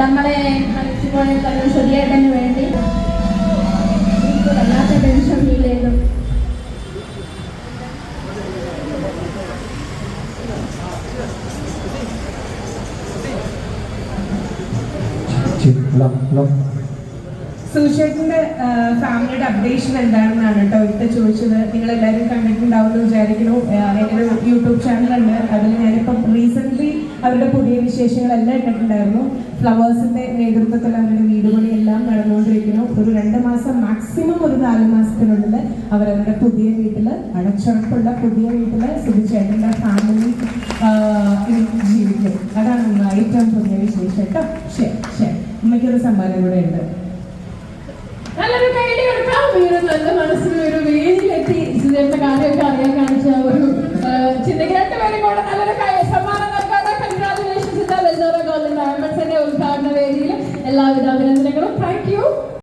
നമ്മളെ മനസ്സിലുള്ള ശരിയേട്ടന് വേണ്ടി? വല്ലാത്ത ടെൻഷൻ ഫീൽ ചെയ്തു Love, love. സുഷേട്ടിന്റെ ഫാമിലിയുടെ അപ്ഡേഷൻ എന്താണെന്നാണ് കേട്ടോ ഇവിടുത്തെ ചോദിച്ചത്. നിങ്ങൾ എല്ലാവരും കണ്ടിട്ടുണ്ടാവും എന്ന് വിചാരിക്കുന്നു എന്റെ യൂട്യൂബ് ചാനലുണ്ട്. അതിൽ ഞാനിപ്പം റീസെന്റ് അവരുടെ പുതിയ വിശേഷങ്ങളെല്ലാം ഇട്ടിട്ടുണ്ടായിരുന്നു ഫ്ലവേഴ്സിന്റെ നേതൃത്വത്തിൽ അവരുടെ വീട് പണി എല്ലാം നടന്നുകൊണ്ടിരിക്കുന്നു. ഒരു രണ്ട് മാസം മാക്സിമം ഒരു നാല് മാസത്തിനുള്ളിൽ അവരവരുടെ പുതിയ വീട്ടിൽ അടച്ചുറപ്പുള്ള പുതിയ വീട്ടിൽ സുധിച്ചേട്ടന്റെ ഫാമിലി ജീവിക്കും. അതാണ് ഏറ്റവും പുതിയ വിശേഷം കേട്ടോ. ശരി ശരി. അമ്മയ്ക്കൊരു സമ്മാനം കൂടെ ഉണ്ട്. ഒരു നല്ല മനസ്സിൽ ഒരു വേദിയിലെത്തി സുധേന്റെ കാര്യമൊക്കെ അറിയാൻ കാണിച്ച ഒരു ചിന്തയ്ക്ക് രണ്ടുപേരും കൂടെ നല്ലൊരു സമ്മാനം നൽകാതെ കൺഗ്രാചുലേഷൻസ് ഡയമണ്ട്സിന്റെ ഉദ്ഘാടന വേദിയിൽ എല്ലാവിധ അഭിനന്ദനങ്ങളും. Thank you